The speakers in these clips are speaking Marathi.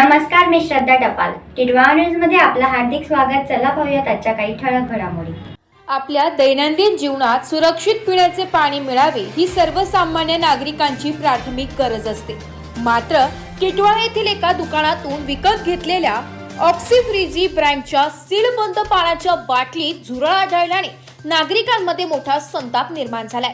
नमस्कार मी श्रद्धा टपाल. टिडवा न्यूजमध्ये आपलं हार्दिक स्वागत. चला पाहूयात आजच्या काही ठळक घडामोडी. आपल्या दैनंदिन जीवनात सुरक्षित पिण्याचे पाणी मिळावे ही सर्वसामान्य नागरिकांची प्राथमिक गरज असते. मात्र टिटवाळा येथील एका दुकानातून विकत घेतलेल्या ऑक्सिफ्रिजी ब्रँडच्या सीलबंद पाण्याच्या बाटलीत झुरळ आढळल्याने नागरिकांमध्ये मोठा संताप निर्माण झालाय.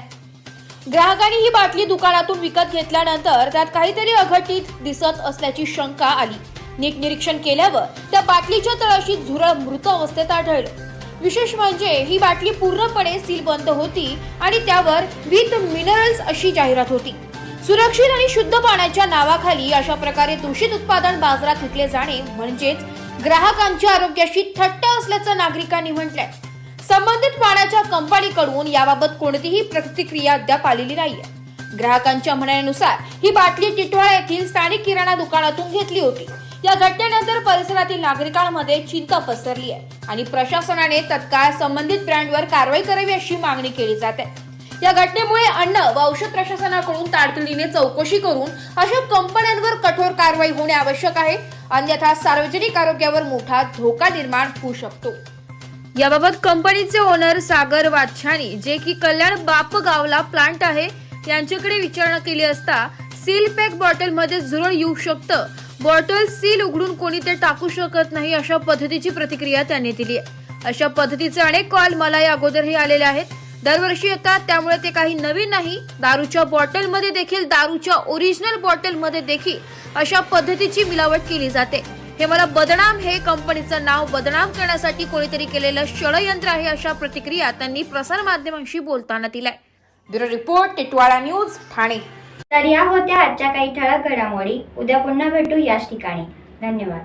ग्राहकांनी ही बाटली दुकानातून विकत घेतल्यानंतर त्यात काहीतरी अघटित दिसत असल्याची शंका आली. नीट निरीक्षण केल्यावर त्या बाटलीच्या तळाशी झुरळ मृत अवस्थेत आढळलं. विशेष म्हणजे ही बाटली पूर्णपणे सीलबंद होती आणि त्यावर विथ मिनरल्स अशी जाहिरात होती. सुरक्षित आणि शुद्ध पाण्याच्या नावाखाली अशा प्रकारे दूषित उत्पादन बाजारात विकले जाणे म्हणजेच ग्राहकांच्या आरोग्याशी थट्ट असल्याचं नागरिकांनी म्हटलंय. संबंधित पाण्याच्या कंपनीकडून याबाबत कोणतीही प्रतिक्रिया अद्याप आलेली नाहीये. ग्राहकांच्या म्हणण्यानुसार ही बाटली टिटवाळा येथील स्थानिक किराणा दुकानातून घेतली होती. या घटनेनंतर परिसरातील नागरिकांमध्ये चिंता पसरली आहे आणि प्रशासनाने तत्काळ संबंधित ब्रँडवर कारवाई करावी अशी मागणी केली जाते. या घटनेमुळे अन्न व औषध प्रशासनाकडून तातडीने चौकशी करून अशा कंपन्यांवर कठोर कारवाई होणे आवश्यक आहे. अन्यथा सार्वजनिक आरोग्यावर मोठा धोका निर्माण होऊ शकतो. याबाबत कंपनीचे ओनर सागर वाच्छानी जे की कल्याण बापगावला प्लांट आहे यांच्याकडे विचारणा केली असता सील पॅक बॉटलमध्ये झुरळ येऊ शकतं. बॉटल सील उघडून कोणी ते टाकू शकत नाही अशा पद्धतीची प्रतिक्रिया त्यांनी दिली आहे. अशा पद्धतीचे अनेक कॉल मला या अगोदरही आलेले आहेत. दरवर्षी येतात त्यामुळे ते काही नवीन नाही. दारूच्या बॉटलमध्ये देखील दारूच्या ओरिजिनल बॉटलमध्ये देखील अशा पद्धतीची मिलावट केली जाते. हे मला बदनाम हे कंपनीचं नाव बदनाम करण्यासाठी कोणीतरी केलेलं षडयंत्र आहे अशा प्रतिक्रिया त्यांनी प्रसार माध्यमांशी बोलताना दिलाय. Bureau report Titwala news Thane. तर या होत्या आजच्या काही ठळक घडामोडी. उद्या पुन्हा भेटू याच ठिकाणी. धन्यवाद.